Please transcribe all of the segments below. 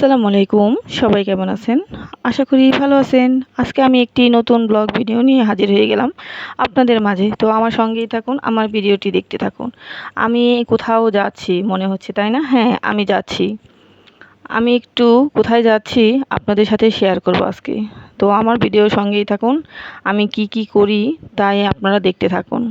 আসসালামু আলাইকুম, সবাই কেমন আছেন? আশা করি ভালো আছেন। আজকে আমি একটি নতুন ব্লগ ভিডিও নিয়ে হাজির হয়ে গেলাম আপনাদের মাঝে। তো আমার সঙ্গেই থাকুন, আমার ভিডিওটি দেখতে থাকুন। আমি কোথাও যাচ্ছি, মনে হচ্ছে, তাই না? হ্যাঁ আমি যাচ্ছি। আমি একটু কোথায় যাচ্ছি আপনাদের সাথে শেয়ার করব আজকে। তো আমার ভিডিওর সঙ্গেই থাকুন। আমি কি কি করি, তাই আপনারা দেখতে থাকুন।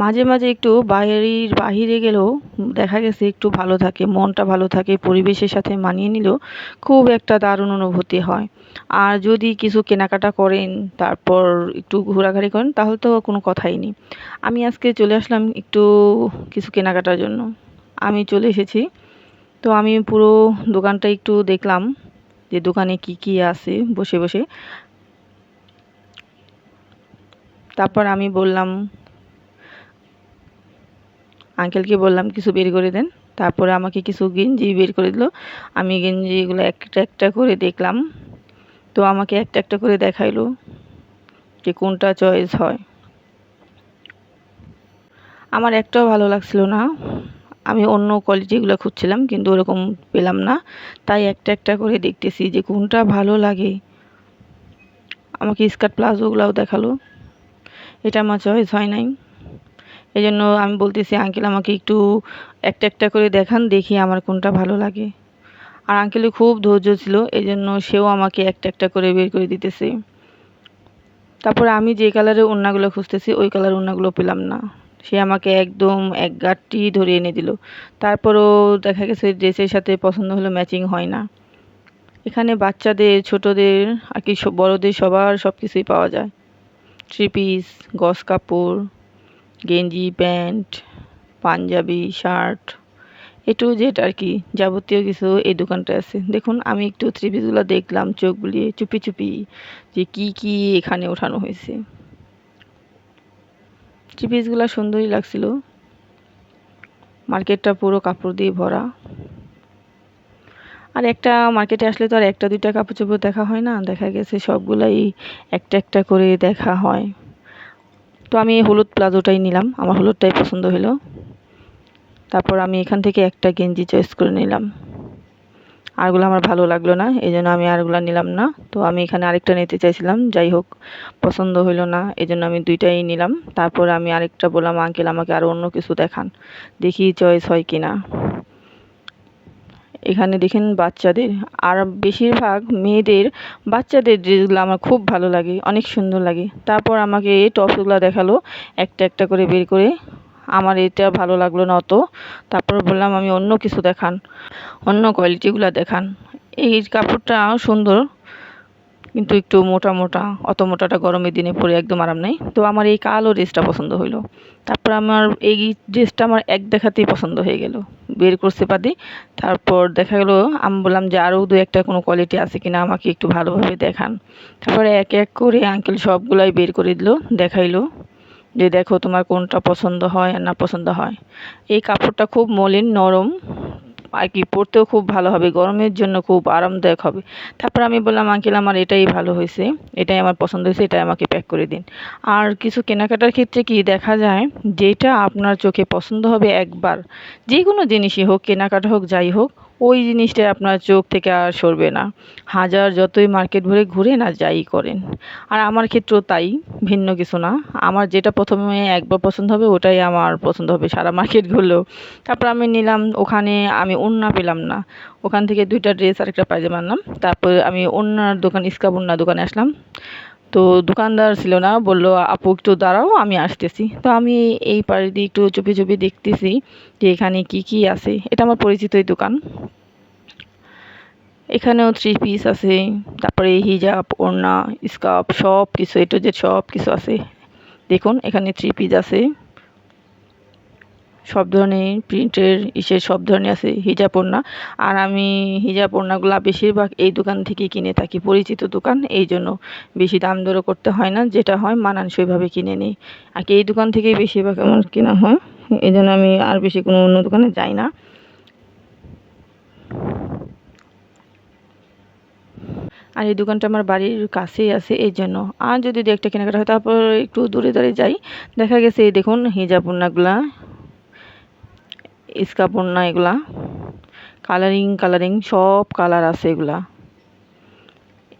মাঝে মাঝে একটু বাইরের বাহিরে গেলেও দেখা গেছে একটু ভালো থাকে, মনটা ভালো থাকে, পরিবেশের সাথে মানিয়ে নিলেও খুব একটা দারুণ অনুভূতি হয়। আর যদি কিছু কেনাকাটা করেন, তারপর একটু ঘোরাঘুরি করেন, তাহলে তো কোনো কথাই নেই। আমি আজকে চলে আসলাম একটু কিছু কেনাকাটার জন্য। আমি চলে এসেছি। তো আমি পুরো দোকানটা একটু দেখলাম যে দোকানে কি কি আছে বসে বসে। তারপর আমি বললাম আঙ্কেলকে বললাম, কিছু বের করে দেন। তারপরে আমাকে কিছু গেঞ্জি বের করে দিল। আমি গেঞ্জিগুলো একটা একটা করে দেখলাম। তো আমাকে একটা একটা করে দেখাইলো যে কোনটা চয়েস হয়। আমার একটাও ভালো লাগছিল না। আমি অন্য কোয়ালিটিগুলো খুঁজছিলাম, কিন্তু ওরকম পেলাম না। তাই একটা একটা করে দেখতেছি যে কোনটা ভালো লাগে। আমাকে স্কার্ট প্লাজোগুলোও দেখাল। এটা আমার চয়েস হয় নাই। এই জন্য আমি বলতেছি, আঙ্কেল, আমাকে একটু একটা একটা করে দেখান, দেখি আমার কোনটা ভালো লাগে। আর আঙ্কেলের খুব ধৈর্য ছিল এই জন্য সেও আমাকে একটা একটা করে বের করে দিতেছে। তারপর আমি যে কালারের ওড়নাগুলো খুঁজতেছি, ওই কালার ওড়নাগুলো পেলাম না। সে আমাকে একদম এক গাঁটটি ধরে এনে দিল। তারপরও দেখা গেছে ড্রেসের সাথে পছন্দ হলো ম্যাচিং হয় না। এখানে বাচ্চাদের, ছোটদের, আর কি বড়দের সবার সব কিছুই পাওয়া যায়। থ্রি পিস, গস কাপড় গেঞ্জি, pant, panjabi, shirt, A to Z আর কি, যাবতীয় কিছু এই দোকানটায় আছে। দেখুন, আমি একটু থ্রি পিসগুলো দেখলাম, চোখ বুলিয়ে চুপি চুপি যে কি কি এখানে ওঠানো হয়েছে। থ্রি পিসগুলো সুন্দরই লাগছিল। মার্কেটটা পুরো কাপড় দিয়ে ভরা। আর একটা মার্কেটে আসলে তো আর একটা দুইটা কাপড় চোপড় দেখা হয় না, দেখা গেছে সবগুলাই একটা একটা করে দেখা হয়। তো আমি হলুদ প্লাজোটাই নিলাম। আমার হলুদটাই পছন্দ হলো। তারপর আমি এখান থেকে একটা গেঞ্জি চয়েস করে নিলাম। আরগুলো আমার ভালো লাগল না এই জন্য আমি আরগুলো নিলাম না। তো আমি এখানে আরেকটা নিতে চাইছিলাম, যাই হোক, পছন্দ হইল না এই জন্য আমি দুইটাই নিলাম। তারপর আমি আরেকটা বললাম, আঙ্কেল, আমাকে আরও অন্য কিছু দেখান, দেখি চয়েস হয় কি না এখানে দেখেন বাচ্চাদের। আর বেশিরভাগ মেয়েদের বাচ্চাদের ড্রেসগুলো আমার খুব ভালো লাগে, অনেক সুন্দর লাগে। তারপর আমাকে এই টপসগুলো দেখাল, একটা একটা করে বের করে। আমার এটা ভালো লাগল না অত। তারপর বললাম, আমি অন্য কিছু দেখান, অন্য কোয়ালিটিগুলো দেখান। এই কাপড়টা সুন্দর। কিন্তু একটু মোটা মোটা, অত মোটাটা গরমের দিনে পরে একদম আরাম নেই। তো আমার এই কালো ড্রেসটা পছন্দ হইল। তারপর আমার এই ড্রেসটা আমার এক দেখাতেই পছন্দ হয়ে গেল। বের করতে পারি তারপর দেখা গেলো, আমি বললাম যে আরও দু একটা কোনো কোয়ালিটি আছে কিনা, আমাকে একটু ভালোভাবে দেখান। তারপরে এক এক করে আঙ্কেল সবগুলাই বের করে দিল, দেখাইলো যে দেখো তোমার কোনটা পছন্দ হয় আর না পছন্দ হয়। এই কাপড়টা খুব মলিন, নরম আর কি পরতেও খুব ভালো হবে, গরমের জন্য খুব আরামদায়ক হবে। তারপর আমি বললাম, আঙ্কেল, আমার এটাই ভালো হয়েছে, এটাই আমার পছন্দ হয়েছে, এটাই আমাকে প্যাক করে দিন। আর কিছু কেনাকাটার ক্ষেত্রে কি দেখা যায়, যেটা আপনার চোখে পছন্দ হবে একবার যে কোনো জিনিসই হোক, কেনাকাটা হোক, যাই হোক ওই জিনিসটা আপনার চোখ থেকে আর সরবে না। হাজার যতই মার্কেট ভরে ঘুরে না যাই করেন। আর আমার ক্ষেত্রেও তাই, ভিন্ন কিছু না। আমার যেটা প্রথমে একবার পছন্দ হবে, ওটাই আমার পছন্দ হবে সারা মার্কেট ঘুরলেও। তারপর আমি নিলাম, ওখানে আমি ওড়না পেলাম না। ওখান থেকে দুইটা ড্রেস আর একটা পায়জামা আনলাম তারপর আমি ওড়নার দোকান ইস্কাপ ওড়না দোকানে আসলাম। তো দোকানদার ছিল না, বলল, আপু, একটু দাঁড়াও, আমি আসতেছি। তো আমি এই পাড়ে দিয়ে একটু চুপি চুপি দেখতেছি যে এখানে কি কি আছে। এটা আমার পরিচিতই দোকান। এখানেও থ্রি পিস আছে, তারপরে হিজাব ওড়না স্কার্ফ সব কিছু এটা যে সব কিছু আছে। দেখুন, এখানে থ্রি পিস আছে। সব ধরনের প্রিন্টের ইসে সব ধরনের আছে হিজাব ওড়না। আর আমি হিজাব ওড়নাগুলো বেশিরভাগ এই দোকান থেকে কিনে থাকি, পরিচিত দোকান। এই জন্য বেশি দাম দরও করতে হয় না, যেটা হয় মানানসইভাবে কিনে নিই। আর কি এই দোকান থেকেই বেশিরভাগ আমার কেনা হয়, এই জন্য আমি আর বেশি কোনো অন্য দোকানে যাই না। আর এই দোকানটা আমার বাড়ির কাছেই আছে, এই জন্য। আর যদি দু একটা কেনাকাটা হয়, তারপর একটু দূরে দূরে যাই। দেখা গেছে, এই দেখুন হিজাব ওড়নাগুলা। স্কার্ফ ওড়না এগুলা। কালারিং কালারিং সব কালার আছে এগুলা।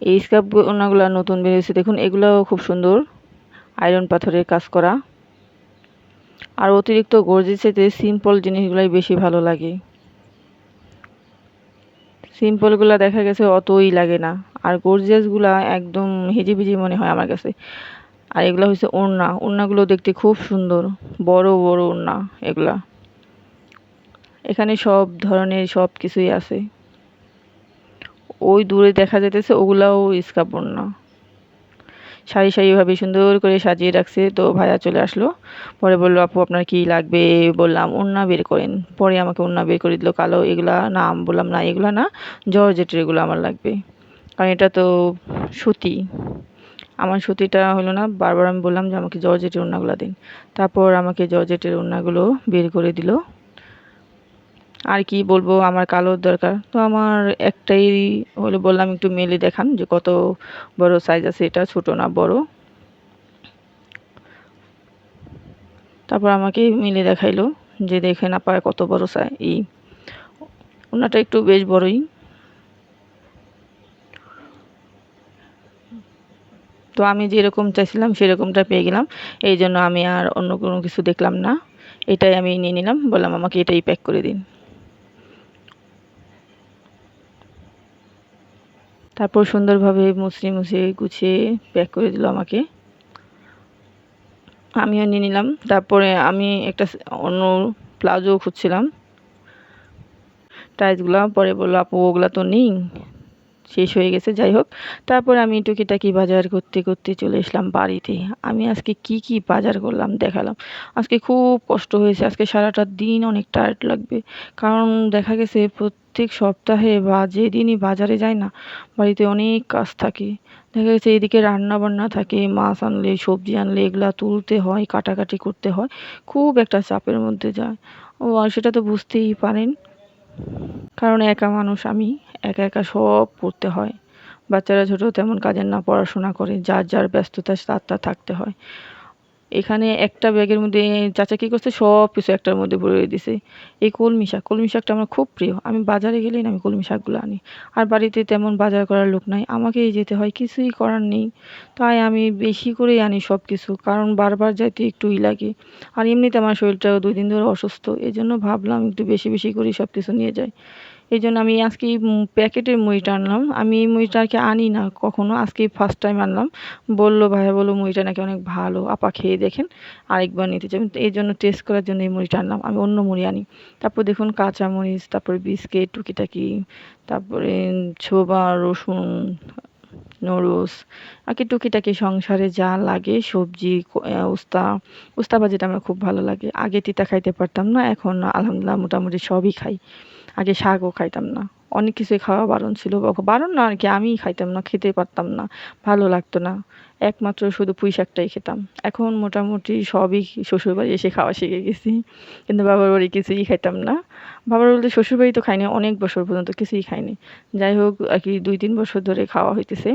এই স্কার্ফ ওনাগুলা নতুন বেরিয়েছে দেখুন, এগুলাও খুব সুন্দর। আয়রন পাথরের কাজ করা। আর অতিরিক্ত গর্জিসেতে সিম্পল জিনিসগুলাই বেশি ভালো লাগে। সিম্পলগুলো দেখা গেছে অতই লাগে না। আর গর্জিয়াসগুলা একদম হিজিবিজি মনে হয় আমার কাছে। আর এগুলো হচ্ছে ওড়না। ওড়নাগুলো দেখতে খুব সুন্দর। বড় বড় ওড়না এগুলা। এখানে সব ধরনের সব কিছুই আছে। ওই দূরে দেখা যাইতেছে ওগুলাও স্কার্ফ ওড়না সারি সারিভাবে সুন্দর করে সাজিয়ে রাখছে। তো ভাইয়া চলে আসলো। পরে বলল, আপু, আপনার কি লাগবে? বললাম, ওড়না বের করেন। পরে আমাকে ওড়না বের করে দিল কালো। এগুলা নাম বললাম, না, এগুলা না, জর্জেটের এগুলো আমার লাগবে। কারণ এটা তো সুতি। আমার সুতিটা হলো না, বারবার আমি বললাম যে, আমাকে জর্জেটের ওড়নাগুলো দিন। তারপর আমাকে জর্জেটের ওড়নাগুলো বের করে দিল। আর কি বলব, আমার কালোর দরকার। তো আমার একটাই হলে বললাম, একটু মেলে দেখান যে কত বড় সাইজ আছে। এটা ছোট না, বড়। তারপর আমাকে মিলে দেখাইলো যে দেখে না পায় কত বড় সাইজ এই ওনাটা একটু বেশ বড়ই। তো আমি যেরকম চাইছিলাম সেরকমটা পেয়ে গেলাম। এই জন্য আমি আর অন্য কোনো কিছু দেখলাম না। এটাই আমি নিয়ে নিলাম, বললাম আমাকে এটাই প্যাক করে দিন। তারপর সুন্দরভাবে মুছড়ে মুছে গুছিয়ে প্যাক করে দিল আমাকে। আমিও নিয়ে নিলাম। তারপরে আমি একটা অন্য প্লাজো খুঁজছিলাম। টাইসগুলো পরে বলল, আপু, ওগুলো তো নেই। শেষ হয়ে গেছে, যাই হোক। তারপর আমি টুকিটাকি বাজার করতে করতে চলে এসলাম বাড়িতে। আমি আজকে কি কি বাজার করলাম দেখালাম। আজকে খুব কষ্ট হয়েছে। আজকে সারাটা দিন অনেক টায়ার্ড লাগবে। কারণ দেখা গেছে প্রত্যেক সপ্তাহে বা যেদিনই বাজারে যাই না, বাড়িতে অনেক কাজ থাকে। দেখা গেছে এদিকে রান্না বান্না থাকে, মাছ আনলে, সবজি আনলে, এগুলা তুলতে হয়, কাটাকাটি করতে হয়। খুব একটা চাপের মধ্যে যায়। ও সেটা তো বুঝতেই পারেন। কারণ একা মানুষ আমি। একা একা সব করতে হয়। বাচ্চারা ছোটো তেমন কাজের না, পড়াশোনা করে, যার যার ব্যস্ততা তার তার থাকতে হয়। এখানে একটা ব্যাগের মধ্যে চাচা কী করছে, সব কিছু একটার মধ্যে ভরে দিছে। এই কলমি শাক, কলমি শাকটা আমার খুব প্রিয়। আমি বাজারে গেলেই না আমি কলমি শাকগুলো আনি। আর বাড়িতে তেমন বাজার করার লোক নাই। আমাকেই যেতে হয়, কিছুই করার নেই। তাই আমি বেশি করেই আনি সব কিছু কারণ বারবার যাইতে একটুই লাগে। আর এমনিতে আমার শরীরটাও দুই দিন ধরে অসুস্থ। এই জন্য ভাবলাম একটু বেশি বেশি করেই সব কিছু নিয়ে যাই। এই জন্য আমি আজকে প্যাকেটের মুড়িটা আনলাম। আমি এই মুড়িটা আর কি আনি না কখনো, আজকে ফার্স্ট টাইম আনলাম। বলল ভাইয়া বলল মুড়িটা নাকি অনেক ভালো, আপা খেয়ে দেখেন, আরেকবার নিতে চাই। এই জন্য টেস্ট করার জন্য এই মুড়িটা আনলাম। আমি অন্য মুড়ি আনি। তারপর দেখুন কাঁচা মরিচ তারপরে বিস্কিট টুকিটাকি, তারপরে ছোবা, রসুন নুডলস। আর কি টুকিটাকি সংসারে যা লাগে, সবজি উস্তা উস্তা ভাজিটা আমার খুব ভালো লাগে। আগে তিতা খাইতে পারতাম না, এখন আলহামদুলিল্লাহ মোটামুটি সবই খাই। আগে শাকও খাইতাম না। অনেক কিছুই খাওয়া বারণ ছিল। বারণ না আর কি আমিই খাইতাম না খেতে পারতাম না, ভালো লাগতো না। একমাত্র শুধু পুঁই শাকটাই খেতাম। এখন মোটামুটি সবই শ্বশুরবাড়ি এসে খাওয়া শিখে গেছি। কিন্তু বাবার বাড়ি কিছুই খাইতাম না। বাবার বলতে শ্বশুরবাড়ি তো খাইনি, অনেক বছর পর্যন্ত কিছুই খাইনি। যাই হোক, আর কি দুই তিন বছর ধরে খাওয়া হইতেছে।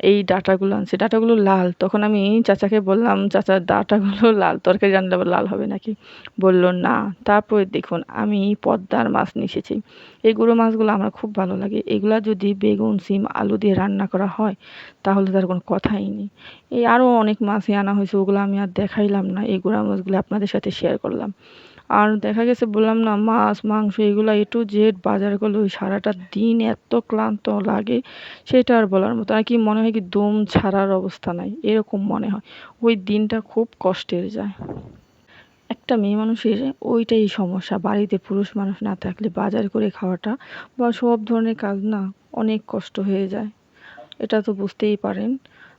এই ডাটাগুলো আনছে। ডাটাগুলো লাল। তখন আমি চাচাকে বললাম, চাচা, ডাটাগুলো লাল, তরকারি রান্না লাল হবে নাকি? বলল, না। তারপরে দেখুন, আমি পদ্মার মাছ এসেছি। এই গুঁড়ো মাছগুলো আমার খুব ভালো লাগে। এগুলা যদি বেগুন, সিম, আলু দিয়ে রান্না করা হয়, তাহলে তার কোনো কথাই নেই। এই আরও অনেক মাছই আনা হয়েছে, ওগুলো আমি আর দেখাইলাম না। এই গুঁড়া মাছগুলো আপনাদের সাথে শেয়ার করলাম। আর দেখা গেছে বললাম না, মাছ, মাংস এগুলো এ টু জেড বাজার করলে ওই সারাটা দিন এত ক্লান্ত লাগে, সেটা আর বলার মতো আর কি মনে হয় কি দম ছাড়ার অবস্থা নাই, এরকম মনে হয়। ওই দিনটা খুব কষ্টের যায়। একটা মেয়ে মানুষের ওইটাই সমস্যা, বাড়িতে পুরুষ মানুষ না থাকলে বাজার করে খাওয়াটা বা সব ধরনের কাজ না অনেক কষ্ট হয়ে যায়। এটা তো বুঝতেই পারেন।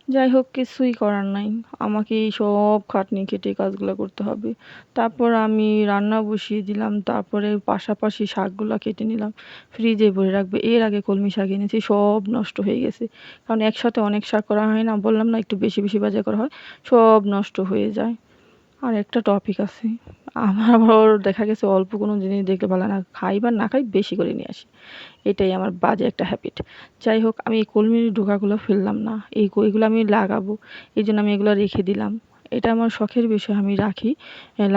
যাই হোক কিছুই করার নাই। আমাকে এই সব খাটনি খেটে কাজগুলো করতে হবে। তারপর আমি রান্না বসিয়ে দিলাম, তারপরে পাশাপাশি শাকগুলো কেটে নিলাম। ফ্রিজে ভরে রাখবে। এর আগে কলমি শাক এনেছি, সব নষ্ট হয়ে গেছে। কারণ একসাথে অনেক শাক করা হয় না, বললাম না একটু বেশি বেশি বাজার করা হয়, সব নষ্ট হয়ে যায়। আর একটা টপিক আছে। আমার আবার দেখা গেছে অল্প কোনো জিনিস দেখলে ভালো না, খাই বা না খাই বেশি করে নিয়ে আসি। এটাই আমার বাজে একটা হ্যাবিট যাই হোক, আমি এই কলমির ডোকাগুলো ফেললাম না। এই এগুলো আমি লাগাবো। এই জন্য আমি এগুলো রেখে দিলাম। এটা আমার শখের বিষয়, আমি রাখি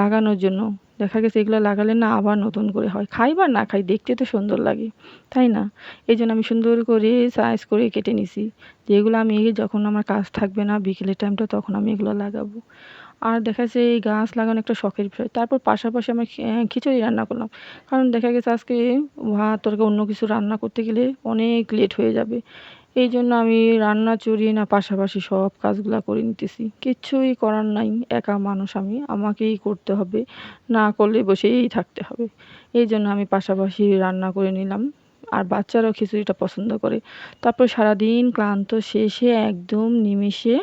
লাগানোর জন্য। দেখা গেছে এগুলো লাগালে না আবার নতুন করে হয়। খাই বা না খাই, দেখতে তো সুন্দর লাগে, তাই না? এই জন্য আমি সুন্দর করে সাইজ করে কেটে নিছি। যেগুলো আমি যখন আমার কাজ থাকবে না, বিকেলের টাইমটা তখন আমি এগুলো লাগাবো। আর দেখা যাচ্ছে এই গাছ লাগানো একটা শখের বিষয়। তারপর পাশাপাশি আমি খিচুড়ি রান্না করলাম। কারণ দেখা গেছে আজকে ভাত, তরকারি, অন্য কিছু রান্না করতে গেলে অনেক লেট হয়ে যাবে। এই জন্য আমি রান্না, চুরি না, পাশাপাশি সব কাজগুলো করে নিতেছি। কিচ্ছুই করার নাই, একা মানুষ আমি। আমাকেই করতে হবে, না করলে বসেই থাকতে হবে। এই জন্য আমি পাশাপাশি রান্না করে নিলাম। আর বাচ্চারাও খিচুড়িটা পছন্দ করে। তারপর সারাদিন ক্লান্ত, শেষে একদম নিমিষে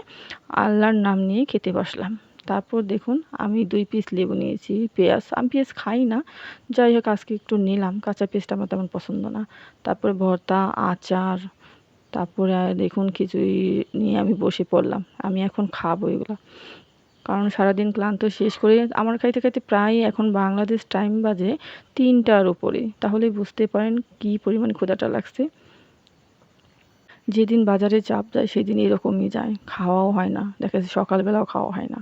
আল্লাহর নাম নিয়ে খেতে বসলাম। তারপর দেখুন, আমি দুই পিস লেবু নিয়েছি, পেঁয়াজ। আমি পেঁয়াজ খাই না, যাই হোক, আজকে একটু নিলাম, কাঁচা পেঁয়াজটা আমার তেমন পছন্দ না। তারপরে ভর্তা, আচার, তারপরে দেখুন, খিচুড়ি নিয়ে আমি বসে পড়লাম। আমি এখন খাব এগুলো। কারণ সারাদিন ক্লান্ত শেষ করে, আমার খাইতে খাইতে প্রায় এখন বাংলাদেশ টাইম বাজে তিনটার উপরে। তাহলে বুঝতে পারেন কি পরিমাণ ক্ষুধাটা লাগছে। যেদিন বাজারে চাপ যায়, সেদিন এরকমই যায়। খাওয়াও হয় না। দেখা যাচ্ছে সকালবেলাও খাওয়া হয় না।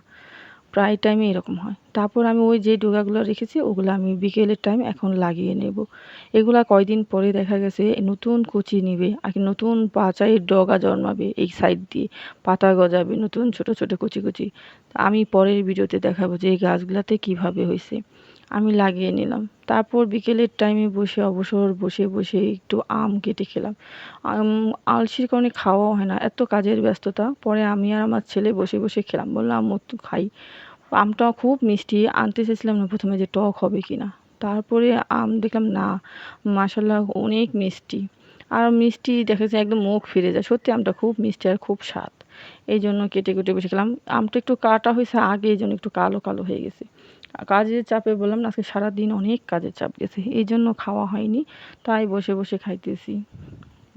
প্রায় টাইমে এরকম হয়। তারপর আমি ওই যে ডোগাগুলো রেখেছি, ওগুলো আমি বিকেলের টাইম এখন লাগিয়ে নেব। এগুলা কয়দিন পরে দেখা গেছে, নতুন কুচি নিবে, আর নতুন পাচাইয়ের ডগা জন্মাবে এই সাইড দিয়ে, পাতা গজাবে, নতুন ছোট ছোট কুচি কুচি। আমি পরের ভিডিওতে দেখাবো যে এই গাছগুলাতে কীভাবে হয়েছে। আমি লাগিয়ে নিলাম। তারপর বিকেলের টাইমে বসে, অবসর বসে বসে একটু আম কেটে খেলাম। আম, আলসির কারণে খাওয়াও হয় না, এত কাজের ব্যস্ততা। পরে আমি আর আমার ছেলে বসে বসে খেলাম। বললাম, আম্মু খাই। আমটা খুব মিষ্টি। আনতে চেয়েছিলাম না প্রথমে যে টক হবে কি না তারপরে আম দেখলাম না মাসাল্লাহ অনেক মিষ্টি। আর মিষ্টি দেখা যায় একদম মুখ ফিরে যায়। সত্যি আমটা খুব মিষ্টি আর খুব স্বাদ। এই জন্য কেটে কেটে বসে খেলাম আমটা একটু কাটা হয়েছে, আগে এই জন্য একটু কালো কালো হয়ে গেছে। কাজের চাপে বললাম না, আজকে সারাদিন অনেক কাজের চাপ গেছে। এই জন্য খাওয়া হয়নি, তাই বসে বসে খাইতেছি।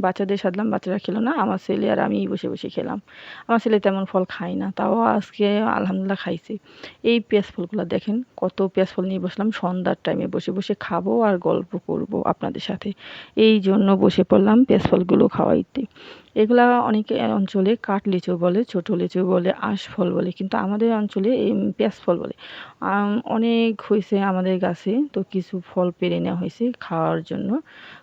বাচ্চাদের সাধলাম, বাচ্চারা খেলো না। আমার ছেলে আর আমি বসে বসে খেলাম। আমার ছেলে তেমন ফল খায় না, তাও আজকে আলহামদুলিল্লাহ খাইছে। এই পেঁয়াজ ফলগুলো দেখেন, কত পেঁয়াজ ফল নিয়ে বসলাম। সন্ধ্যার টাইমে বসে বসে খাব আর গল্প করব আপনাদের সাথে। এই জন্য বসে পড়লাম পেঁয়াজ ফলগুলো খাওয়াইতে। এগুলা অনেকে অঞ্চলে কাঠ লিচু বলে, ছোট লিচু বলে, আঁশ ফল বলে, কিন্তু আমাদের অঞ্চলে এই পেঁয়াজ ফল বলে। অনেক হয়েছে আমাদের গাছে, তো কিছু ফল পেরে নেওয়া হয়েছে খাওয়ার জন্য।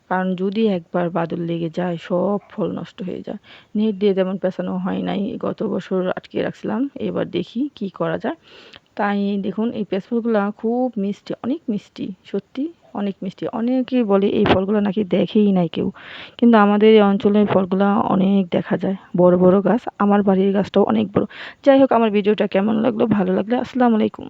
কারণ যদি একবার বাদল লেগে যায়, সব ফল নষ্ট হয়ে যায়। নেট দিয়ে তেমন পেঁচানো হয় নাই, গত বছর আটকে রাখছিলাম, এবার দেখি কি করা যায়। তাই দেখুন, এই পেঁচ ফলগুলো খুব মিষ্টি, অনেক মিষ্টি, সত্যি অনেক মিষ্টি। অনেকেই বলে এই ফলগুলো নাকি দেখেই নাই কেউ, কিন্তু আমাদের এই অঞ্চলে ফলগুলো অনেক দেখা যায়। বড় বড় গাছ, আমার বাড়ির গাছটাও অনেক বড়। যাই হোক, আমার ভিডিওটা কেমন লাগল, ভালো লাগলে আসসালামু আলাইকুম।